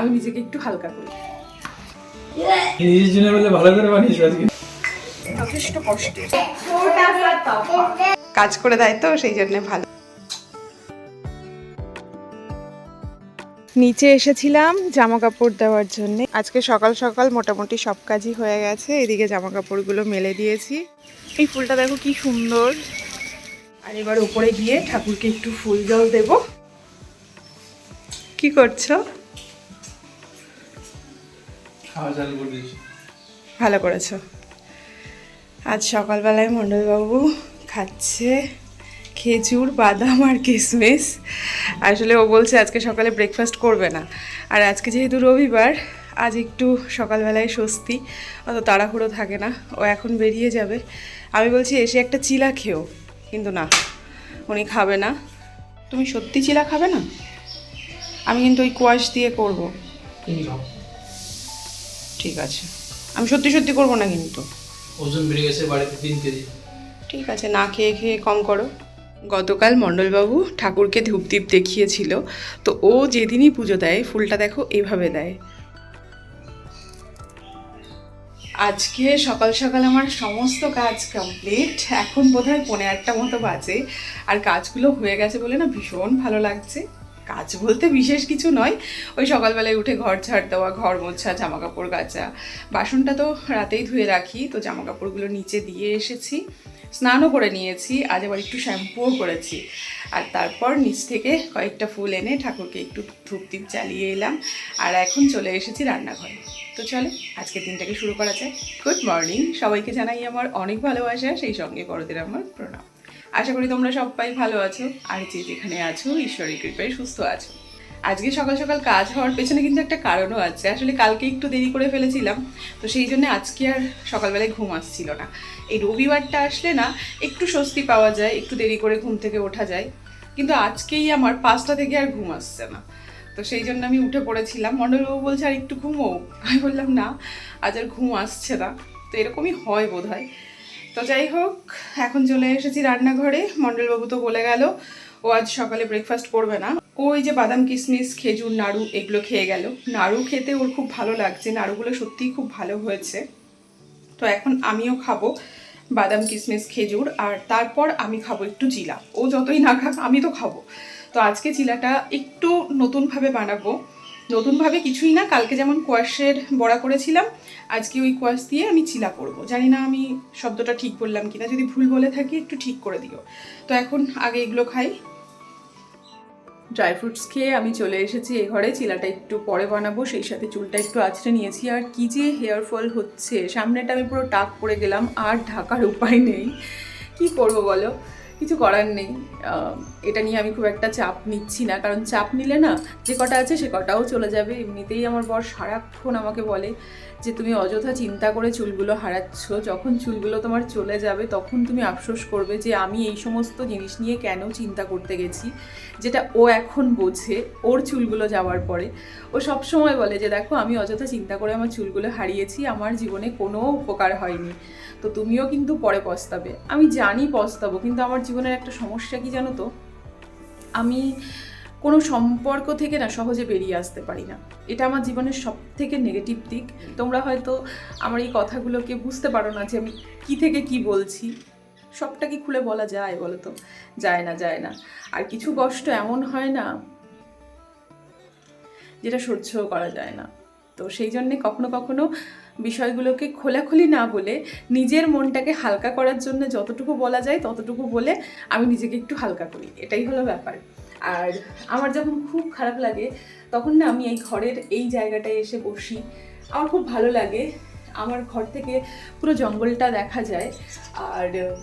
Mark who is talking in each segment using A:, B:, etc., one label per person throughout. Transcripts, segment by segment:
A: আমি নিজেকে একটু হালকা করি।
B: নিজের জন্য বলে ভালো করে বানিয়েছো আজকে।
A: যথেষ্ট কষ্টে। কাজ করে দেয় তো সেই জন্য ভালো। নিচে এসেছিলাম জামা কাপড় দেওয়ার জন্য। আজকে সকাল সকাল মোটামুটি সব কাজই হয়ে গেছে এদিকে জামা কাপড়গুলো মেলে দিয়েছি। এই ফুলটা দেখো কি সুন্দর। আর এবার উপরে গিয়ে ঠাকুরকে একটু ফুল জল দেব। কি করছ? ভালো করেছ। আজ সকালবেলায় মণ্ডলবাবু খাচ্ছে খেজুর বাদাম আর কিশমিশ। আসলে ও বলছে আজকে সকালে ব্রেকফাস্ট করবে না। আর আজকে যেহেতু রবিবার আজ একটু সকালবেলায় স্বস্তি অত তাড়াহুড়ো থাকে না। ও এখন বেরিয়ে যাবে। আমি বলছি এসে একটা চিলা খেও। কিন্তু না উনি খাবে না। তুমি সত্যি চিলা খাবে না? আমি কিন্তু ওই কোয়াশ দিয়ে করব। ঠিক আছে। আমি সত্যি সত্যি করব না কিন্তু।
B: ওজন বেড়ে গেছে বাড়িতে তিন কেজি।
A: ঠিক আছে না খেয়ে খেয়ে কম করো। গতকাল মণ্ডলবাবু ঠাকুরকে ধূপদীপ দেখিয়েছিল তো ও যেদিনই পুজো দেয় ফুলটা দেখো এভাবে দেয়। আজকে সকাল সকাল আমার সমস্ত কাজ কমপ্লিট এখন বোধহয় পনেরো আটটা মতো বাজে আর কাজগুলো হয়ে গেছে বলে না ভীষণ ভালো লাগছে। কাজ বলতে বিশেষ কিছু নয়। ওই সকালবেলায় উঠে ঘর ঝাড় দেওয়া, ঘর মোছা জামা কাপড় কাচা বাসনটা তো রাতেই ধুয়ে রাখি, তো জামা কাপড়গুলো নিচে দিয়ে এসেছি। স্নানও করে নিয়েছি, আজ আবার একটু শ্যাম্পুও করেছি। আর তারপর নিচ থেকে কয়েকটা ফুল এনে ঠাকুরকে একটু ধূপদীপ চালিয়ে এলাম। আর এখন চলে এসেছি রান্নাঘরে। তো চলো, আজকের দিনটাকে শুরু করা যায় গুড মর্নিং। সবাইকে জানাই আমার অনেক ভালোবাসা। সেই সঙ্গে বড়দের আমার প্রণাম। আশা করি তোমরা সবাই ভালো আছো। আর যে যেখানে আছো, ঈশ্বরের কৃপায় সুস্থ আছো। আজকে সকাল সকাল কাজ হওয়ার পেছনে কিন্তু একটা কারণও আছে। আসলে কালকে একটু দেরি করে ফেলেছিলাম, তো সেই জন্য আজকে আর সকালবেলায় ঘুম আসছিল না। এই রবিবারটা আসলে না, একটু স্বস্তি পাওয়া যায়, একটু দেরি করে ঘুম থেকে ওঠা যায়। কিন্তু আজকেই আমার পাঁচটা থেকে আর ঘুম আসছে না। তো সেই জন্য আমি উঠে পড়েছিলাম। মণ্ডলবাবু বলছে, আর একটু ঘুমো? আমি বললাম, না, আজ আর ঘুম আসছে না। তো এরকমই হয় বোধ হয় তো যাই হোক, এখন চলে এসেছি রান্নাঘরে। মণ্ডলবাবু তো বলে গেল, ও আজ সকালে ব্রেকফাস্ট করবে না। ওই যে বাদাম, কিশমিশ, খেজুর, নাড়ু এগুলো খেয়ে গেল। নাড়ু খেতে ওর খুব ভালো লাগছে। নাড়ুগুলো সত্যিই খুব ভালো হয়েছে। তো এখন আমিও খাব বাদাম, কিশমিশ, খেজুর, আর তারপর আমি খাব একটু জিলা ও যতই না খাক, আমি তো খাব। তো আজকে চিলাটা একটু নতুনভাবে বানাবো। নতুনভাবে কিছুই না, কালকে যেমন কোয়াশের বড়া করেছিলাম, আজকে ওই কোয়াশ দিয়ে আমি চিলা করব। জানি না আমি শব্দটা ঠিক বললাম কিনা, যদি ভুল বলে থাকি একটু ঠিক করে দিও। তো এখন আগে এগুলো খাই। ড্রাই ফ্রুটস খেয়ে আমি চলে এসেছি এ ঘরে চিলাটা একটু পরে বানাবো, সেই সাথে চুলটা একটু আছড়ে নিয়েছি। আর কি যে হেয়ার ফল হচ্ছে, সামনেটা আমি পুরো টাক পড়ে গেলাম, আর ঢাকার উপায় নেই। কি করব বলো? কিছু করার নেই। এটা নিয়ে আমি খুব একটা চাপ নিচ্ছি না। কারণ চাপ নিলে না যে কটা আছে সে কটাও চলে যাবে। এমনিতেই আমার বর সারাক্ষণ আমাকে বলে যে তুমি অযথা চিন্তা করে চুলগুলো হারাচ্ছ, যখন চুলগুলো তোমার চলে যাবে তখন তুমি আফসোস করবে যে আমি এই সমস্ত জিনিস নিয়ে কেন চিন্তা করতে গেছি, যেটা ও এখন বোঝে ওর চুলগুলো যাওয়ার পরে। ও সব সময় বলে যে দেখো, আমি অযথা চিন্তা করে আমার চুলগুলো হারিয়েছি, আমার জীবনে কোনো উপকার হয়নি। তো তুমিও কিন্তু পরে পস্তাবে। আমি জানি পস্তাবো, কিন্তু আমার জীবনের একটা সমস্যা কি জানো তো? আমি কোনো সম্পর্ক থেকে না সহজে বেরিয়ে আসতে পারি না। এটা আমার জীবনের সব থেকে নেগেটিভ দিক। তোমরা হয়তো আমার এই কথাগুলোকে বুঝতে পারো না যে আমি কি থেকে কি বলছি। সবটা কি খুলে বলা যায় বলো তো যায় না যায় না। আর কিছু কষ্ট এমন হয় না যেটা সহ্যও করা যায় না। তো সেই জন্যে কখনো কখনো বিষয়গুলোকে খোলাখুলি না বলে নিজের মনটাকে হালকা করার জন্য যতটুকু বলা যায় ততটুকু বলে আমি নিজেকে একটু হালকা করি। এটাই হলো ব্যাপার। আর আমার যখন খুব খারাপ লাগে, তখন না আমি এই ঘরের এই জায়গাটায় এসে বসি। আমার খুব ভালো লাগে। আমার ঘর থেকে পুরো জঙ্গলটা দেখা যায়। আর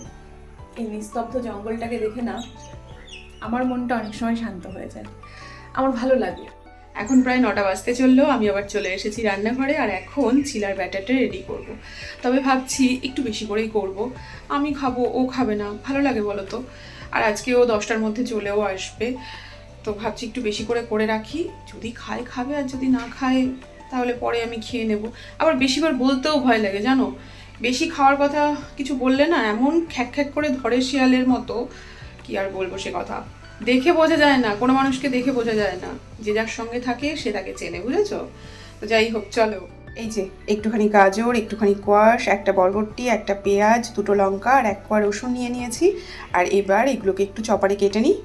A: এই নিস্তব্ধ জঙ্গলটাকে দেখে না আমার মনটা অনেক সময় শান্ত হয়ে যায়। আমার ভালো লাগে। এখন প্রায় নটা বাজতে চলল, আমি আবার চলে এসেছি রান্নাঘরে আর এখন চিলার ব্যাটারটা রেডি করব। তবে ভাবছি একটু বেশি করেই করব। আমি খাব, ও খাবে না। ভালো লাগে বলো তো? আর আজকে ও দশটার মধ্যে চলেও আসবে। তো ভাবছি একটু বেশি করে করে রাখি। যদি খায়, খাবে, আর যদি না খায়, তাহলে পরে আমি খেয়ে নেব। আবার বেশিবার বলতেও ভয় লাগে, জানো? বেশি খাওয়ার কথা কিছু বললে না, এমন খ্যাক খ্যাক করে ধরে শিয়ালের মতো, কি আর বলব সে কথা? দেখে বোঝা যায় না, কোনো মানুষকে দেখে বোঝা যায় না। যে যার সঙ্গে থাকে, সে তাকে চেনে, বুঝেছ? তো যাই হোক, চলো। এই যে, একটুখানি গাজর, একটুখানি কোয়াশ, একটা বরবটি, একটা পেঁয়াজ, দুটো লঙ্কা আর এক কোয়া রসুন নিয়ে নিয়েছি। আর এবার এগুলোকে একটু চপারে কেটে নিই।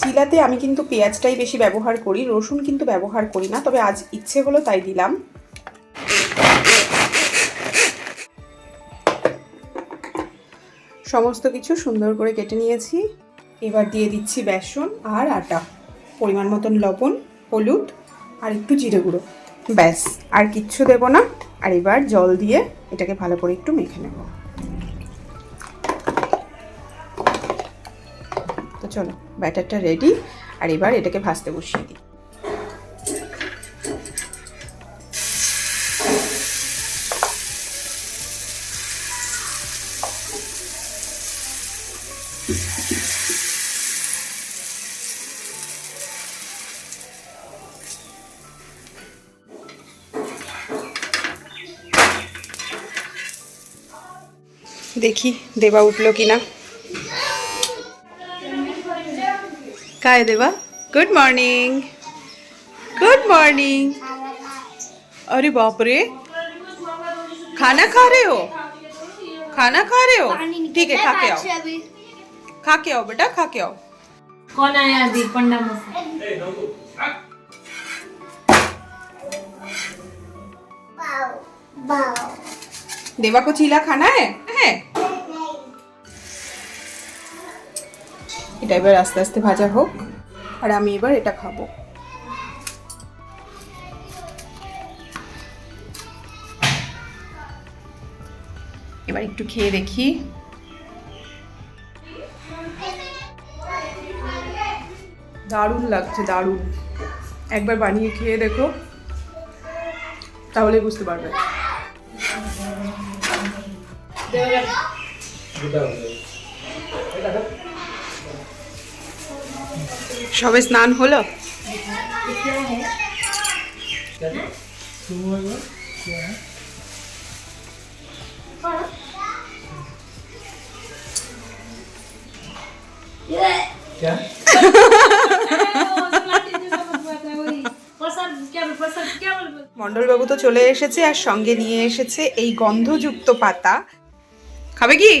A: চিলাতে আমি কিন্তু পেঁয়াজটাই বেশি ব্যবহার করি, রসুন কিন্তু ব্যবহার করি না, তবে আজ ইচ্ছে হলো তাই দিলাম। সমস্ত কিছু সুন্দর করে কেটে নিয়েছি। এবার দিয়ে দিচ্ছি বেসন আর আটা। পরিমাণ মতন লবণ, হলুদ আর একটু জিরে গুঁড়ো। ব্যাস, আর কিচ্ছু দেব না। আর এবার জল দিয়ে এটাকে ভালো করে একটু মেখে নেব। তো চলো, ব্যাটারটা রেডি আর এবার এটাকে ভাজতে বসিয়ে দিই। দেখি দেবা উঠলো কিনা काय देवा गुड मॉर्निंग गुड मॉर्निंग अरे बाप रे खाना खा रहे हो खाना खा रहे हो ठीक है खा के आओ खा के आओ बेटा खा के आओ
C: कौन आया अभी पंडा मुझसे
A: देवा को चीला खाना है এটা এবার আস্তে আস্তে ভাজা হোক, আর আমি এবার এটা খাব। এবার একটু খেয়ে দেখি। দারুণ লাগছে, দারুণ। একবার বানিয়ে খেয়ে দেখো, তাহলে বুঝতে পারবে। সবে স্নান হলো? মন্ডলবাবু তো চলে এসেছে আর সঙ্গে নিয়ে এসেছে এই গন্ধযুক্ত পাতা। খাবে কি?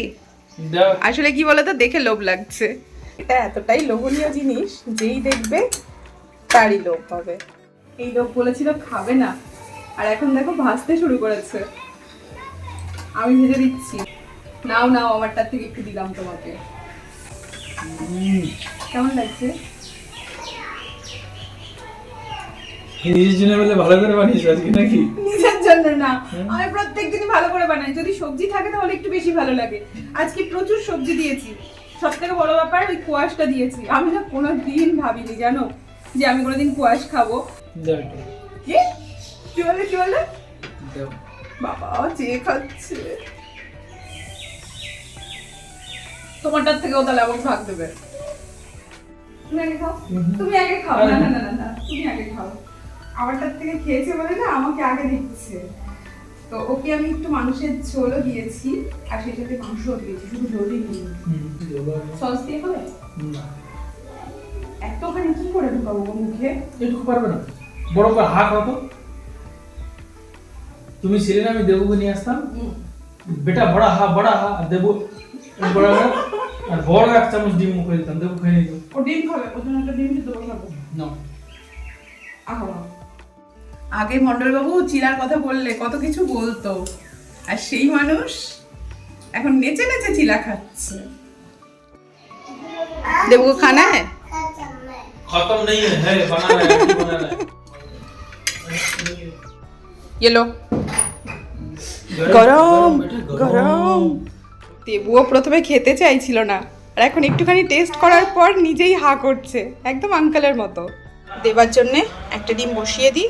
A: আসলে কি বলতো দেখে লোভ লাগছে। এটা এতটাই লোভনীয় জিনিস যেই দেখবে তারই লোভ হবে। এই লোভ বলেছিল খাবে না। আর এখন দেখো ভাসতে শুরু করেছে। আমি ভেজে দিচ্ছি। নাও নাও আমারটার থেকে একটু দিলাম তোমাকে। কেমন লাগছে?
B: নিজের জন্য বলে ভালো করে বানিয়েছো আজকে নাকি?
A: নিজের জন্য না। আমি প্রত্যেক দিনই ভালো করে বানাই। যদি সবজি থাকে তাহলে একটু বেশি ভালো লাগে। আজকে প্রচুর সবজি দিয়েছি। সব থেকে বড় ব্যাপার ওই কোয়াশটা দিয়েছি। আমি না কোনো দিন ভাবিনি জানো? যে আমি কোনোদিন কোয়াশ খাব।
B: দাও একটু।
A: কি? কি বলে কি বলে? বাবা চেয়ে খাচ্ছে। তোমারটার থেকেও তাহলে আমাকে ভাগ দেবে। তুমি আগে খাও। তুমি আগে খাও। না না না না, না তুমি আগে খাও। আমারটার থেকে খেয়েছে বলে না আমাকে আগে দিচ্ছে তো ওকে আমি একটু মানুষের ঝোলও দিয়েছি আর সেই সাথে মাংসও দিয়েছি শুধু ঝোলই
B: দেবো আমি।
A: সস দিয়ে
B: না,
A: এতখানি কি করে ঢুকাবো গো মুখে?
B: এটুকু পারবে না। বড় করে হাত হতো। তুমি ছিলে না আমি দেবুকে নিয়ে আসতাম। বেটা বড়া হা বড়া হা দেবু বড়া হা, আর বড় এক চামচ ডিম মুখে দিতাম দেবু খেয়ে নিত।
A: ও ডিম খাবে ওর জন্য একটা ডিম দিতে বসাবো
B: না।
A: আহো আগে মন্ডলবাবু চিলার কথা বললে কত কিছু বলতো আর সেই মানুষ এখন নেচে নেচে চিলা খাচ্ছে দেবো খানা है
B: खत्म नहीं है है बनाना है अभी बनाना है
A: ये लो গরম গরম দেবুও প্রথমে খেতে চাইছিল না আর এখন একটুখানি টেস্ট করার পর নিজেই হা করছে একদম আঙ্কেলের মতো দেবার জন্যে একটা ডিম বসিয়ে দিই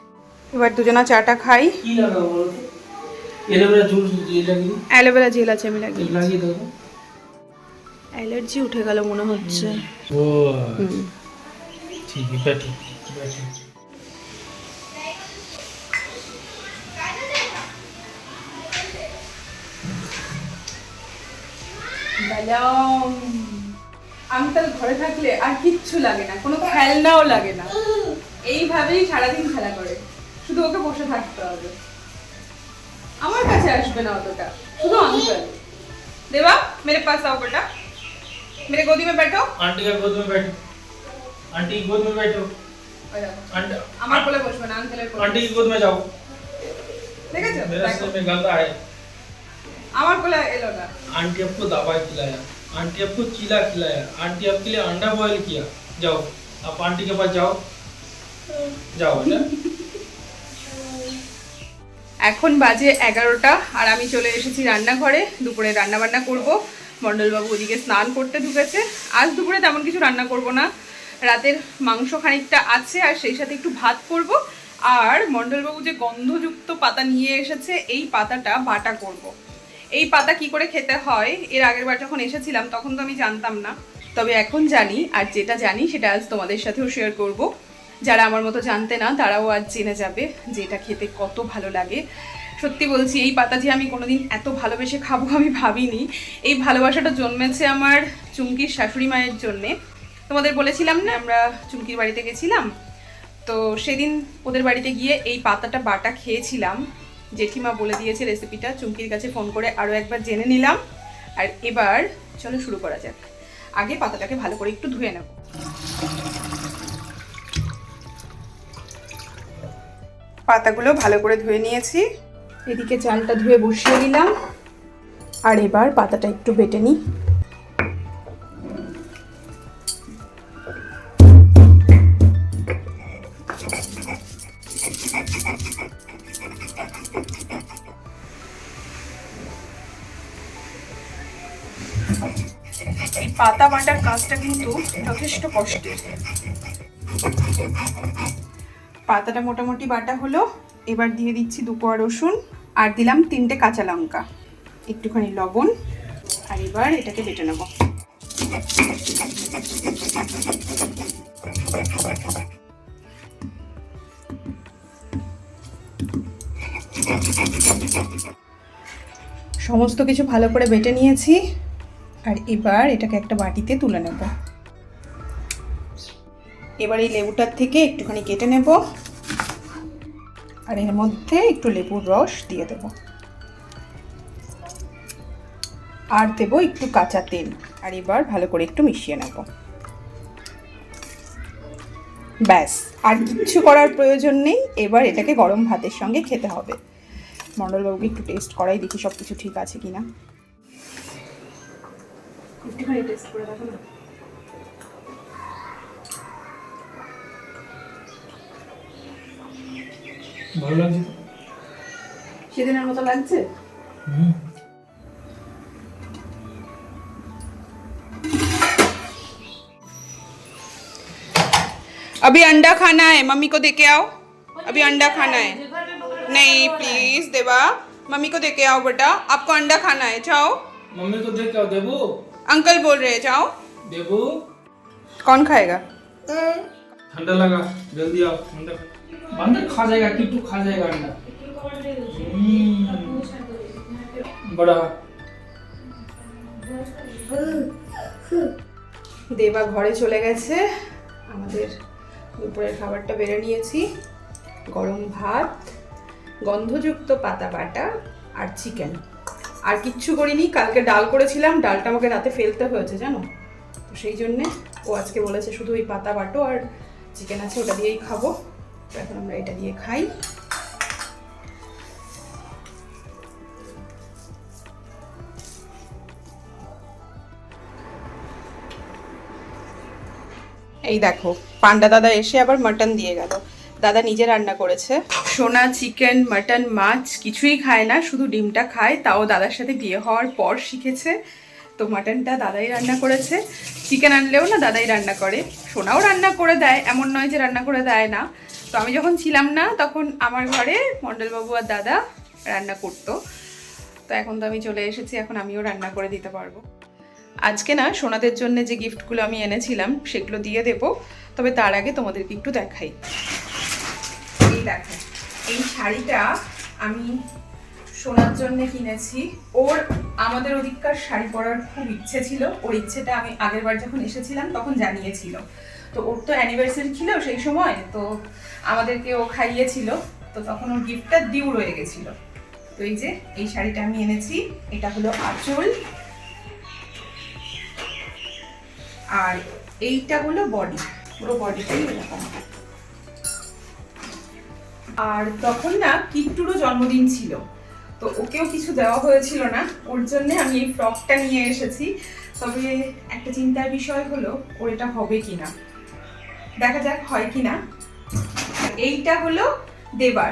A: এবার দুজনা চাটা খাই। অ্যালোভেরা জেল আছে আমি লাগিয়ে অ্যালার্জি উঠে গেল মনে হচ্ছে। আঙ্কাল ঘরে থাকলে আর কিচ্ছু লাগে না কোনো খেলনাও লাগে না। এইভাবেই সারাদিন খেলা করে। শুধু ওকে বসে থাকতে হবে আমার কাছে আসবে না অতটা শুধু আঙ্কেল দেবা মেরে পাস आओ बेटा मेरे गोदी में बैठो
B: आंटी का गोद में बैठो आंटी की गोद में बैठो
A: ওই দেখো,
B: आंटी
A: আমার কোলে বসবে না আঙ্কেলের কোলে
B: आंटी की गोद में जाओ
A: দেখেছো
B: मेरे
A: দেখো,
B: सर में गंदा है
A: আমার কোলে এলো না
B: आंटी आपको दवाई खिलाया आंटी आपको चीला खिलाया आंटी आपके लिए अंडा बॉईल किया जाओ आप आंटी के पास जाओ जाओ बेटा
A: এখন বাজে এগারোটা আর আমি চলে এসেছি রান্নাঘরে। দুপুরে রান্না বান্না করব। মণ্ডলবাবু ওদিকে স্নান করতে ঢুকেছে। আজ দুপুরে তেমন কিছু রান্না করব না। রাতের মাংস খানিকটা আছে আর সেই সাথে একটু ভাত করব। আর মণ্ডলবাবু যে গন্ধযুক্ত পাতা নিয়ে এসেছে, এই পাতাটা বাটা করব। এই পাতা কি করে খেতে হয়, এর আগের বার যখন এসেছিলাম, তখন তো আমি জানতাম না। তবে এখন জানি, আর যেটা জানি, সেটা আজ তোমাদের সাথেও শেয়ার করব। যারা আমার মতো জানতে না, তারাও আজ জেনে যাবে যে এটা খেতে কত ভালো লাগে। সত্যি বলছি, এই পাতা যে আমি কোনোদিন এত ভালোবেসে খাব আমি ভাবিনি। এই ভালোবাসাটা জন্মেছে আমার চুমকির শাশুড়ি মায়ের জন্যে। তোমাদের বলেছিলাম না, আমরা চুমকির বাড়িতে গেছিলাম। তো সেদিন ওদের বাড়িতে গিয়ে এই পাতাটা বাটা খেয়েছিলাম। জেঠিমা বলে দিয়েছে রেসিপিটা, চুমকির কাছে ফোন করে আরও একবার জেনে নিলাম। আর এবার চলো শুরু করা যাক। আগে পাতাটাকে ভালো করে একটু ধুয়ে নেব। পাতাগুলো ভালো করে ধুয়ে নিয়েছি। এদিকে চালটা ধুয়ে বসিয়ে দিলাম আর এবার পাতাটা একটু বেটে নিই। এই পাতা বাটার কাজটা কিন্তু যথেষ্ট কষ্টের। পাতাটা মোটামুটি বাটা হলো, এবার দিয়ে দিচ্ছি দুপোয়া রসুন আর দিলাম তিনটে কাঁচা লঙ্কা, একটুখানি লবণ, আর এবার এটাকে বেটে নেব। সমস্ত কিছু ভালো করে বেটে নিয়েছি, আর এবার এটাকে একটা বাটিতে তুলে নেব। এবার এই লেবুটার থেকে একটুখানি কেটে নেব। আর এর মধ্যে একটু লেবুর রস দিয়ে দেব। আর দেব একটু কাঁচা তেল। আর এবার ভালো করে একটু মিশিয়ে নেব। ব্যাস, আর কিচ্ছু করার প্রয়োজন নেই। এবার এটাকে গরম ভাতের সঙ্গে খেতে হবে। মণ্ডলবাবুকে একটু টেস্ট করাই, দেখি সব কিছু ঠিক আছে কিনা। একটুখানি টেস্ট করে দেখো না।
B: ভালো লাগছে তো?
A: সেদিনের মতো লাগছে
B: হুম
A: अभी अंडा खाना है मम्मी को दे के आओ अभी अंडा खाना है नहीं प्लीज देवा मम्मी को दे के आओ बेटा आपको अंडा खाना है जाओ
B: मम्मी को देख क्या देबू
A: अंकल बोल रहे हैं जाओ
B: देबू
A: कौन खाएगा
B: ठंडा लगा जल्दी आओ ठंडा 완전 가재가 길쭉 가재가 아니다. 음. 뭐라?
A: দেবা ঘরে চলে গেছে আমাদের দুপুরের খাবারটা বেড়ে নিয়েছি গরম ভাত, গন্ধযুক্ত পাতা বাটা আর চিকেন আর কিচ্ছু করিনি, কালকে ডাল করেছিলাম, ডালটা আমাকে রাতে ফেলতে হয়েছে, জানো তো সেই জন্যে ও আজকে বলেছে শুধু ওই পাতা বাটো আর চিকেন আছে, ওটা দিয়েই খাব আমরা এটা দিয়ে খাই। এই দেখো, পান্ডা দাদা এসে আবার মাটন দিয়ে গেল। দাদা নিজে রান্না করেছে। সোনা, চিকেন, মাটন, মাছ কিছুই খায় না, শুধু ডিমটা খায়, তাও দাদার সাথে বিয়ে হওয়ার পর শিখেছে। তো মাটনটা দাদাই রান্না করেছে। চিকেন আনলেও না দাদাই রান্না করে। সোনাও রান্না করে দেয়, এমন নয় যে রান্না করে দেয় না। তো আমি যখন ছিলাম না, তখন আমার ঘরে মণ্ডলবাবু আর দাদা রান্না করতো। তো এখন তো আমি চলে এসেছি, এখন আমিও রান্না করে দিতে পারব। আজকে না, সোনাদের জন্য যে গিফটগুলো আমি এনেছিলাম, সেগুলো দিয়ে দেবো। তবে তার আগে তোমাদেরকে একটু দেখাই। এই দেখো, এই শাড়িটা আমি সোনার জন্য কিনেছি। ওর, আমাদের ওদিককার শাড়ি পরার খুব ইচ্ছে ছিল। ওর ইচ্ছেটা আমি আগের বার যখন এসেছিলাম, তখন জানিয়েছিল। তো ওর তো অ্যানিভার্সারি ছিল সেই সময়, তো আমাদেরকে ও খাইয়েছিল, তো তখন ওর গিফটটা দিউ রয়ে গেছিল। তো এই যে, এই শাড়িটা আমি এনেছি, এটা হলো আঁচল। আর এইটা হলো বডি পুরো বডিটাই এরকম। আর তখন না কিট্টুরও জন্মদিন ছিল, তো ওকেও কিছু দেওয়া হয়েছিল না, ওর জন্যে আমি এই ফ্রকটা নিয়ে এসেছি। তবে একটা চিন্তার বিষয় হলো, ওর এটা হবে কিনা। দেখা যাক হয় কি না এইটা হলো দেবার।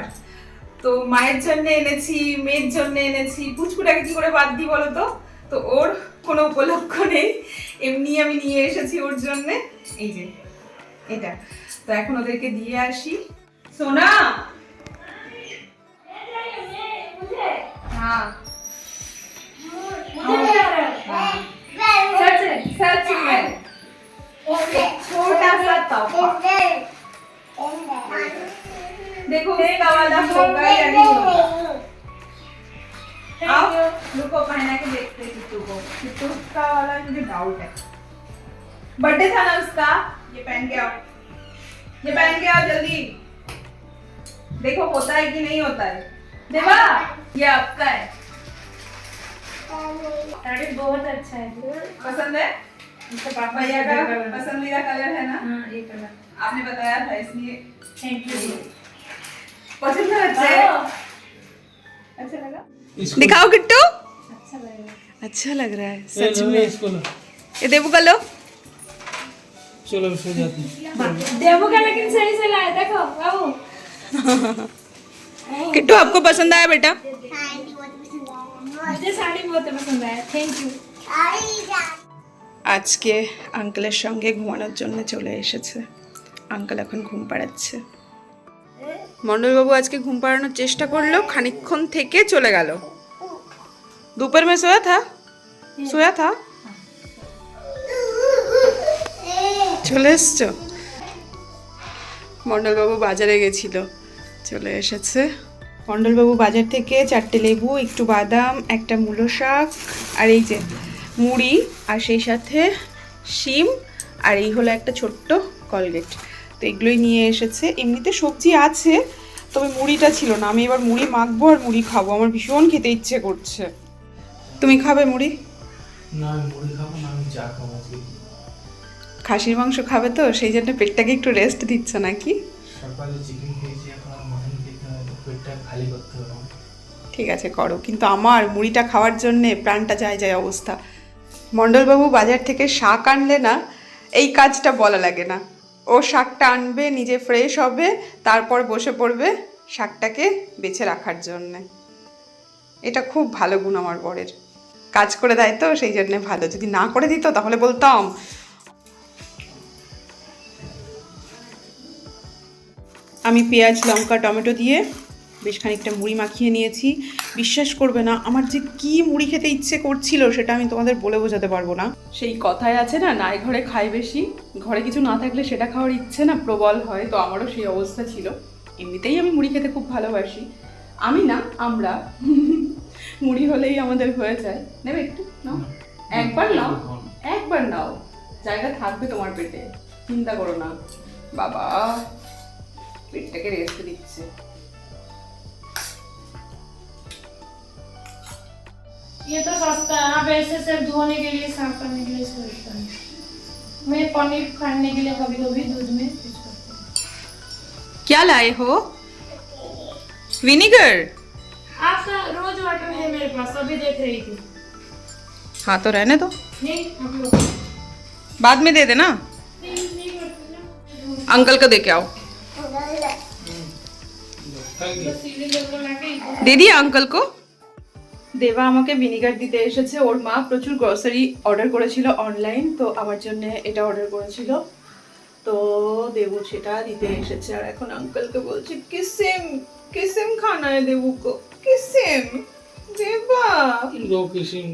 A: তো মায়ের জন্য এনেছি মেয়ের জন্য এনেছি। পুচকুটাকে কি করে বাদ দিই বলো তো? তো ওর কোনো উপলক্ষ নেই। এমনি আমি নিয়ে এসেছি ওর জন্যে। এই যে এটা। তো এখন ওদেরকে দিয়ে আসি। সোনা! হ্যাঁ।, হ্যাঁ।, হ্যাঁ।, হ্যাঁ। देखो उसका वाला होगा या नहीं होगा आओ रुको पहना के देखते हैं किट्टू को। किट्टू का वाला मुझे डाउट है। बर्थडे था ना उसका? ये पहन के आओ। ये पहन के आओ जल्दी। देखो होता है कि नहीं होता है? देवा ये आपका है।
C: अरे बहुत अच्छा है।
A: पसंद है? भैया का पसंदीदा कलर है ना?
C: हाँ ये कलर।
A: आपने बताया था इसलिए।
C: थैंक यू
A: पसंद है? अच्छा। अच्छा लगा? दिखाओ किट्टू
C: अच्छा
A: अच्छा लग रहा है सच में।
B: इसको लो।
A: ये देवू का लो।
B: चलो सो जाते हैं।
C: देवो का लेकिन सही से लाया देखो बाबू।
A: किट्टू आपको पसंद आया बेटा?
C: मुझे साड़ी बहुत पसंद आया। थैंक यू
A: আজকে আঙ্কেলের সঙ্গে ঘুমানোর জন্য চলে এসেছে। আঙ্কেল এখন ঘুম পাড়াচ্ছে। মণ্ডলবাবু আজকে ঘুম পাড়ানোর চেষ্টা করল খানিক্ষণ থেকে চলে গেল। দুপুর মে সোয়া থা? সোয়া থা? চলে এসছো? মণ্ডলবাবু বাজারে গেছিল, চলে এসেছে। মণ্ডলবাবু বাজার থেকে চারটে লেবু, একটু বাদাম, একটা মূলো শাক, আর এই যে মুড়ি আর সেই সাথে শিম আর এই হলো একটা ছোট্ট কলগেট। তো এগুলোই নিয়ে এসেছে। এমনিতে সবজি আছে তবে মুড়িটা ছিল না। আমি এবার মুড়ি মাখবো আর মুড়ি খাব। আমার ভীষণ খেতে ইচ্ছে করছে। তুমি খাবে মুড়ি?
B: না আমি মুড়ি খাব না আমি চা খাব
A: খাসির মাংস খাবে তো সেই জন্য পেটটাকে একটু রেস্ট দিচ্ছে নাকি?
B: সকালে চিকেন খেয়েছি এখন মটন খেতে হবে পেটটা খালি করতে হবে
A: ঠিক আছে করো। কিন্তু আমার মুড়িটা খাওয়ার জন্যে প্রাণটা যায় যায় অবস্থা। মণ্ডলবাবু বাজার থেকে শাক আনলে না, এই কাজটা বলা লাগে না। ও শাকটা আনবে, নিজে ফ্রেশ হবে, তারপর বসে পড়বে শাকটাকে বেছে রাখার জন্যে। এটা খুব ভালো গুণ আমার বরের। কাজ করে দেয় তো, সেই জন্যে ভালো। যদি না করে দিত, তাহলে বলতাম। আমি পেঁয়াজ, লঙ্কা, টমেটো দিয়ে বেশ খানিকটা মুড়ি মাখিয়ে নিয়েছি। বিশ্বাস করবে না আমার যে কি মুড়ি খেতে ইচ্ছে করছিল সেটা আমি তোমাদের বলে বোঝাতে পারব না। সেই কথায় আছে না নাই ঘরে খাই বেশি। ঘরে কিছু না থাকলে সেটা খাওয়ার ইচ্ছে না প্রবল হয় তো আমারও সেই অবস্থা ছিল। এমনিতেই আমি মুড়ি খেতে খুব ভালোবাসি। আমি না আমরা। মুড়ি হলেই আমাদের হয়ে যায়। নেবে একটু? নাও। একবার নাও। একবার নাও। জায়গা থাকবে তোমার পেটে। চিন্তা করো না। বাবা পেটটাকে রেস্ট দিচ্ছে।
C: ये तो सस्ता है। आप ऐसे सिर्फ़ धोने के लिए साफ़ करने के लिए इसको यूज़ करना मैं पनीर खाने के लिए कभी कभी दूध में यूज़ करती हूँ।
A: क्या लाए हो? विनेगर।
C: आपका रोज वाटर है मेरे पास अभी देख रही थी।
A: हाँ तो रहने दो।
C: नहीं
A: बाद में दे देना।
C: करती
A: अंकल को दे के आओ
B: थैंक
C: तो
B: यू
C: सीढ़ी
A: দেবা আমাকে ভিনিগার দিতে এসেছে। ওর মা প্রচুর গ্রসারি অর্ডার করেছিল অনলাইন তো আমার জন্য এটা অর্ডার করেছিল। তো দেবু সেটা দিতে এসেছে। আর এখন আঙ্কেলকে বলছে কিসিম কিসিম খানায় দেবুকো কিসিম? দেবা? কিসিম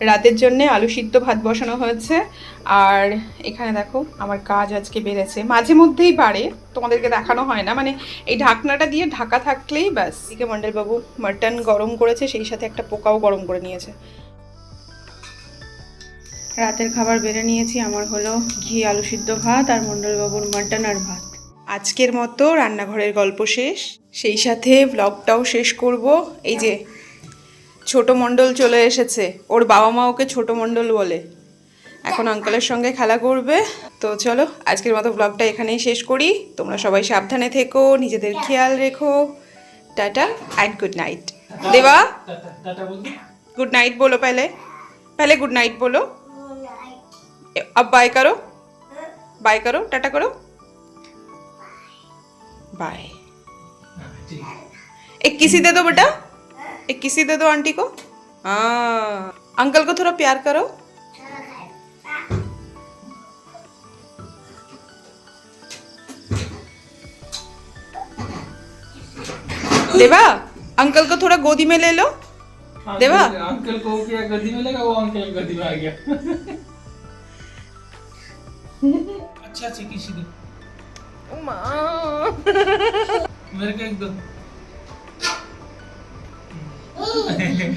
A: রাতের জন্য আলু সিদ্ধ ভাত বসানো হয়েছে। আর এখানে দেখো, আমার কাজ আজকে বেড়েছে। মাঝে মধ্যেই বাড়ে, তোমাদেরকে দেখানো হয় না। মানে এই ঢাকনাটা দিয়ে ঢাকা থাকলেই ব্যাস। দিকে মন্ডলবাবু মাটন গরম করেছে, সেই সাথে একটা পোকাও গরম করে নিয়েছে। রাতের খাবার বেড়ে নিয়েছি, আমার হলো ঘি, আলু সিদ্ধ ভাত আর মন্ডলবাবুর মাটন আর ভাত। আজকের মতো রান্নাঘরের গল্প শেষ। সেই সাথে ব্লগটাও শেষ করব। এই যে ছোট মণ্ডল চলে এসেছে ওর বাবা মা ওকে ছোট মণ্ডল বলে এখন আঙ্কেলের সঙ্গে খেলা করবে তো চলো আজকের মতো ব্লগটা এখানেই শেষ করি তোমরা সবাই সাবধানে থেকো নিজেদের খেয়াল রেখো টাটা অ্যান্ড গুড নাইট দেবা
B: टाटा टाटा बोल दो
A: गुड नाइट बोलो पहले पहले गुड नाइट बोलो अब बाय करो बाय करो टाटा करो बाय
B: हाँ, ठीक है
A: एक किसी दे दो बेटा एक किसी दे दो आंटी को? हाँ। अंकल को थोड़ा प्यार करो। देवा अंकल को थोड़ा गोदी में ले लो। देवा?
B: अंकल- को क्या गद्दी में लगा? वो अंकल गद्दी में आ गया। अच्छा अच्छा किसी दो। मेरे को एक दो। 嘿嘿。